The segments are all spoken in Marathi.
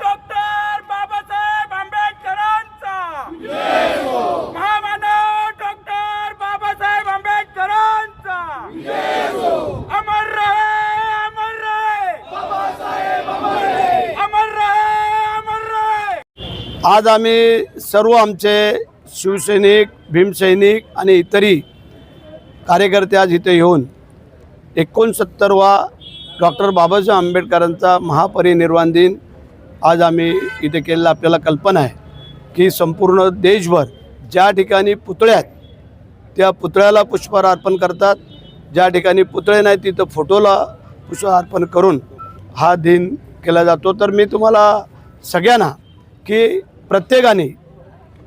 डॉक्टर बाबासाहेब आंबेडकरांचा. डॉक्टर बाबासाहेब आंबेडकरांचा. अमर अमर अमर अमर आज आम्ही सर्व आमचे शिवसैनिक भीमसैनिक आणि इतरही कार्यकर्ते आज इथे येऊन एकोणसत्तरवा डॉक्टर बाबासाहेब आंबेडकरांचा महापरिनिर्वाण दिन आज आम्ही इथे केलेला आपल्याला कल्पना आहे की संपूर्ण देशभर ज्या ठिकाणी पुतळे आहेत त्या पुतळ्याला पुष्पहार अर्पण करतात. ज्या ठिकाणी पुतळे नाही तिथं फोटोला पुष्पहार अर्पण करून हा दिन केला जातो. तर मी तुम्हाला सगळ्यांना की प्रत्येकाने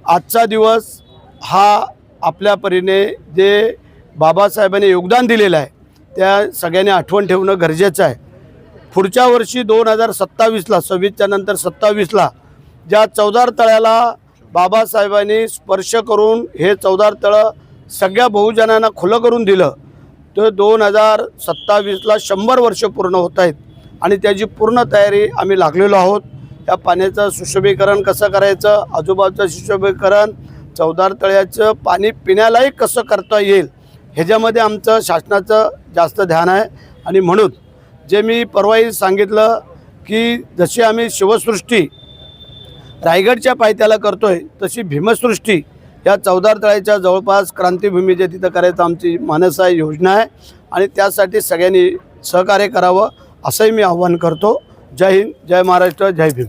आजचा दिवस हा आपल्या परीने जे बाबासाहेबांनी योगदान दिलेलं आहे त्या सगळ्यांनी आठवण ठेवणं गरजेचं आहे. पुढच्या वर्षी दोन हजार सत्तावीसला सव्वीसच्या नंतर सत्तावीसला ज्या चौदार तळ्याला बाबासाहेबांनी स्पर्श करून हे चौदार तळं सगळ्या बहुजनांना खुलं करून दिलं तर दोन हजार सत्तावीसला शंभर वर्ष पूर्ण होत आहेत आणि त्याची पूर्ण तयारी आम्ही लागलेलो आहोत. या पाण्याचं सुशोभीकरण कसं करायचं आजूबाजूचं सुशोभीकरण चौदार तळ्याचं पाणी पिण्यालाही कसं करता येईल ह्याच्यामध्ये आमचं शासनाचं जास्त ध्यान आहे. आणि म्हणून जे मी परवाही सांगितलं की जशी आम्ही शिवसृष्टी रायगडच्या पायथ्याला करतो आहे तशी भीमसृष्टी या चौदार तळ्याच्या जवळपास क्रांतीभूमी जे तिथं करायचं आमची मानस आहे योजना आहे. आणि त्यासाठी सगळ्यांनी सहकार्य करावं असंही मी आव्हान करतो. जय हिंद जय महाराष्ट्र जय भीम.